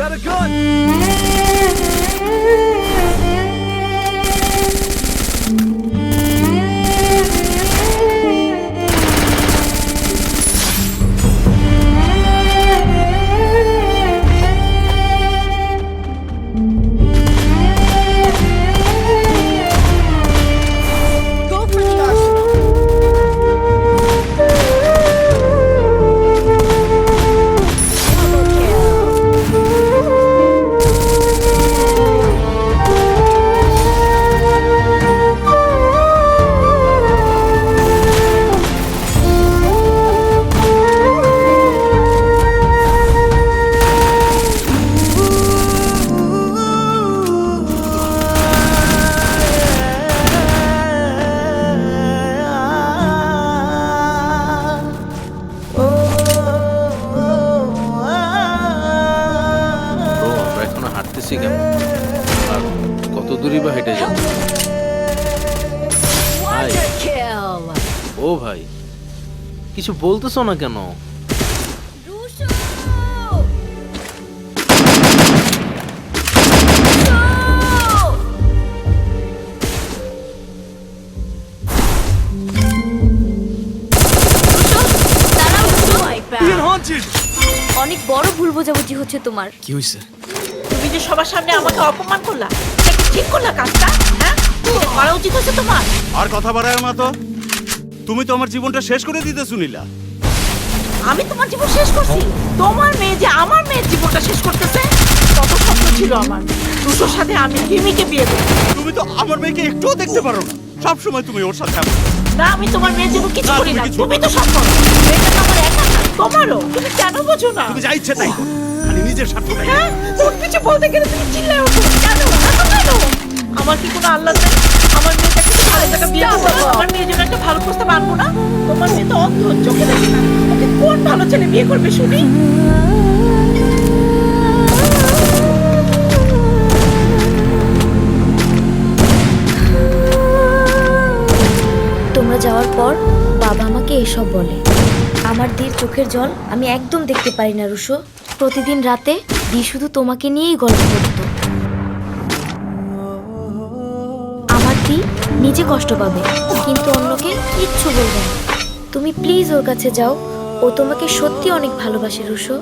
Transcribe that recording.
got a gun! হাঁটতেছি কেন? আর কত দূরই বা হেঁটে যাব? ভাই। ও ভাই কিছু বলতেছো না কেন! অনেক বড় ভুল বোঝাবুঝি হচ্ছে তোমার। কি হয়েছে তুমি যে সবার সামনে আমাকে অপমান করলা এটা কি ঠিক করলা কাজটা? হ্যাঁ? এটা করা উচিত হচ্ছে তোমার? আর কথা বাড়ায় না তো। তুমি তো আমার জীবনটা শেষ করে দিতে শুনিলা। আমি তোমার জীবন শেষ করছি। তোমার মেয়ে যে আমার মেয়ের জীবনটা শেষ করতেছে কত স্বপ্ন ছিল আমার। দুটোর সাথে আমি রিমিকে বিয়ে দেবো। তুমি তো আমার মেয়েকে একটুও দেখতে পারো না। সব সময় তুমি ওর সাথে থাকো। না আমি তোমার মেয়ের জন্য কিছু করি না। তুমি তো সব করো তো আমার একা না তোমারও। তুমি কেন বোঝো না? তুমি যা ইচ্ছে তাই নিজের স্বার্থটাই হ্যাঁ? তোর কিছু বলতে গেলে তুমি চিল্লায় ওঠো। কেন? এত কেন? আমার কি কোনো আল্লাহ নেই? আমার মেয়েটাকে ভালো টাকা বিয়ে করব আমার মেয়ের জন্য একটা ভালো প্রস্তাব আনব না। তোমার মেয়ে তো অন্ধ চোখে দেখে না। ওকে কোন ভালো ছেলে বিয়ে করবে শুনি? তোমরা যাওয়ার পর বাবা আমাকে এসব বলে। আমার দির চোখের জল আমি একদম দেখতে পারি না রুশো। প্রতিদিন রাতে দি শুধু তোমাকে নিয়েই গল্প করত। আমার দি নিজে কষ্ট পাবে, কিন্তু অন্যকে কিচ্ছু বলবে না। তুমি প্লিজ ওর কাছে যাও, ও তোমাকে সত্যি অনেক ভালোবাসে, রুশো।